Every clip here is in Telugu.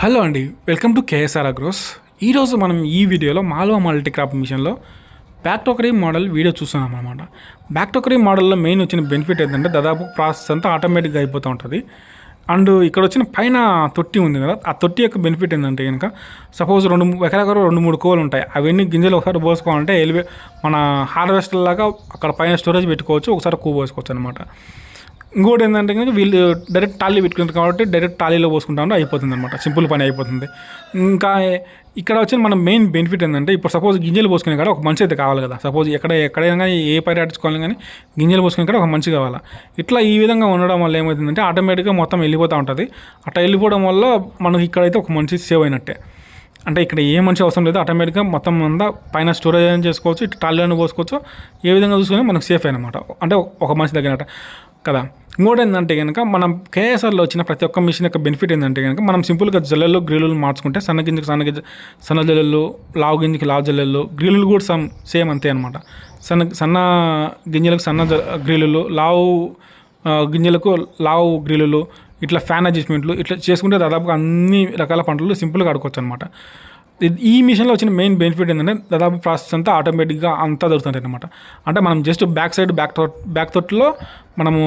హలో అండి వెల్కమ్ టు కేఎస్ఆర్ అగ్రోస్. ఈరోజు మనం ఈ వీడియోలో మాల్వా మల్టీ క్రాప్ మిషన్లో బ్యాక్ టోకరీ మోడల్ వీడియో చూస్తున్నాం అనమాట బ్యాక్ టోకరీ మోడల్లో మెయిన్ వచ్చిన బెనిఫిట్ ఏంటంటే దాదాపు ప్రాసెస్ అంతా ఆటోమేటిక్గా అయిపోతూ ఉంటుంది. అండ్ ఇక్కడ వచ్చిన పైన తొట్టి ఉంది కదా ఆ తొట్టి యొక్క బెనిఫిట్ ఏంటంటే కనుక సపోజ్ రెండు ఎకరాకర రెండు మూడు కోలు ఉంటాయి. అవన్నీ గింజలు ఒకసారి పోసుకోవాలంటే ఎలివే మన హార్వెస్టర్ లాగా అక్కడ పైన స్టోరేజ్ పెట్టుకోవచ్చు ఒకసారి కూ పోసుకోవచ్చు అనమాట ఇంకోటి ఏంటంటే కనుక వీళ్ళు డైరెక్ట్ టాలీ పెట్టుకుంటారు కాబట్టి డైరెక్ట్ టాలీలో పోసుకుంటా అయిపోతుంది అనమాట సింపుల్ పని అయిపోతుంది. ఇంకా ఇక్కడ వచ్చిన మన మెయిన్ బెనిఫిట్ ఏంటంటే ఇప్పుడు సపోజ్ గింజలు పోసుకునే కాడ ఒక మనిషి అయితే కావాలి కదా. సపోజ్ ఎక్కడ ఎక్కడైనా కానీ ఏ పైరు ఆడించుకోవాలి కానీ గింజలు పోసుకునే కాడ ఒక మనిషి కావాలా. ఇట్లా ఈ విధంగా ఉండడం వల్ల ఏమవుతుందంటే ఆటోమేటిక్గా మొత్తం వెళ్ళిపోతూ ఉంటుంది. అట్లా వెళ్ళిపోవడం వల్ల మనకి ఇక్కడైతే ఒక మనిషి సేవ్ అయినట్టే. అంటే ఇక్కడ ఏ మంచి అవసరం లేదు. ఆటోమేటిక్గా మొత్తం అంతా పైన స్టోరేజ్ చేసుకోవచ్చు ఇటు టాలీలను పోసుకోవచ్చు. ఏ విధంగా చూసుకుని మనకు సేఫ్ అయినమాట. అంటే ఒక మనిషి దగ్గర కదా ఇంకోటి ఏంటంటే కనుక మనం కేఎస్ఆర్లో వచ్చిన ప్రతి ఒక్క మిషన్ యొక్క బెనిఫిట్ ఏంటంటే కనుక మనం సింపుల్గా జల్లెల్లో గ్రిల్లు మార్చుకుంటే సన్న గింజకి సన్న గింజ సన్న జల్లెళ్ళు లావు గింజకి లావు జల్లెళ్ళు గ్రిల్లు కూడా సమ్ సేమ్ అంతే అనమాట సన్న సన్న గింజలకు సన్న జ- గ్రిల్లులు లావు గింజలకు లావు గ్రిల్లులు ఇట్లా ఫ్యాన్ అడ్జస్ట్మెంట్లు ఇట్లా చేసుకుంటే దాదాపుగా అన్ని రకాల పంటలు సింపుల్గా ఆడుకోవచ్చు అనమాట ఈ మిషన్లో వచ్చిన మెయిన్ బెనిఫిట్ ఏంటంటే దాదాపు ప్రాసెస్ అంతా ఆటోమేటిక్గా అంతా దొరుకుతుంది అనమాట అంటే మనం జస్ట్ బ్యాక్ సైడ్ బ్యాక్ తోట్ బ్యాక్ తోట్లో మనము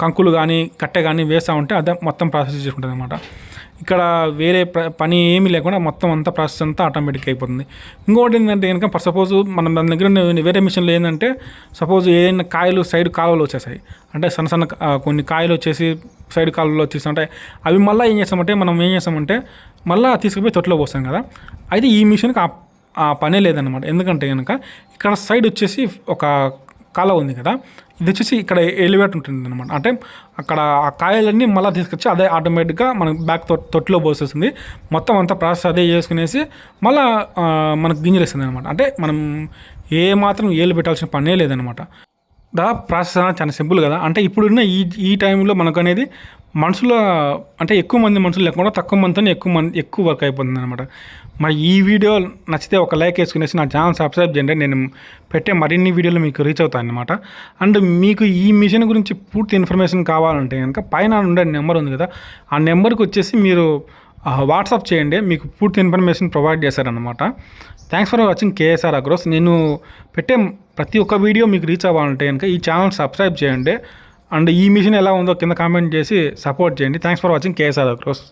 కంకులు కానీ కట్టె కానీ వేస్తూ ఉంటే అదే మొత్తం ప్రాసెస్ చేసుకుంటుంది అనమాట ఇక్కడ వేరే పని ఏమీ లేకుండా మొత్తం అంతా ప్రాసెస్ అంతా ఆటోమేటిక్ అయిపోతుంది. ఇంకోటి ఏంటంటే కనుక సపోజ్ మనం దాని దగ్గర ఉన్న వేరే మిషన్లో ఏంటంటే సపోజ్ ఏదైనా కాయలు సైడ్ కాలువలు వచ్చేసాయి. అంటే సన్న సన్న కొన్ని కాయలు వచ్చేసి సైడ్ కాలువలో వచ్చేసి ఉంటాయి అవి మళ్ళీ ఏం చేస్తామంటే మనం ఏం చేస్తామంటే మళ్ళీ తీసుకుపోయి తొట్టులో పోస్తాం కదా. అయితే ఈ మిషన్కి ఆ ఆ పనే లేదన్నమాట. ఎందుకంటే కనుక ఇక్కడ సైడ్ వచ్చేసి ఒక కాలువ ఉంది కదా. ఇది వచ్చేసి ఇక్కడ ఎలివేట్ ఉంటుంది అనమాట అంటే అక్కడ ఆ కాయలన్నీ మళ్ళీ తీసుకొచ్చి అదే ఆటోమేటిక్గా మనకి బ్యాక్ తొట్టిలో తొట్టులో పోసేస్తుంది. మొత్తం అంతా ప్రాసెస్ అదే చేసుకునేసి మళ్ళీ మనకు గింజలు ఇస్తుంది అనమాట అంటే మనం ఏ మాత్రం ఏలు పెట్టాల్సిన పనే లేదనమాట దా ప్రాసెస్ అనేది చాలా సింపుల్ కదా. అంటే ఇప్పుడున్న ఈ ఈ టైంలో మనకు అనేది మనుషుల అంటే ఎక్కువ మంది మనుషులు లేకుండా తక్కువ మందితో ఎక్కువ మంది ఎక్కువ వర్క్ అయిపోతుంది అనమాట మరి ఈ వీడియో నచ్చితే ఒక లైక్ వేసుకునేసి నా ఛానల్ సబ్స్క్రైబ్ చేయండి. నేను పెట్టే మరిన్ని వీడియోలు మీకు రీచ్ అవుతాను అనమాట అండ్ మీకు ఈ మిషన్ గురించి పూర్తి ఇన్ఫర్మేషన్ కావాలంటే కనుక పైన ఉండే నెంబర్ ఉంది కదా ఆ నెంబర్కి వచ్చేసి మీరు వాట్సాప్ చేయండి. మీకు పూర్తి ఇన్ఫర్మేషన్ ప్రొవైడ్ చేశారనమాట thanks for watching KSR Agros నేను పెట్టే ప్రతి ఒక్క వీడియో మీకు రీచ్ అవ్వాలంటే కనుక ఈ ఛానల్ సబ్స్క్రైబ్ చేయండి. అండ్ ఈ మిషన్ ఎలా ఉందో కింద కామెంట్ చేసి సపోర్ట్ చేయండి. Thanks for watching KSR Agros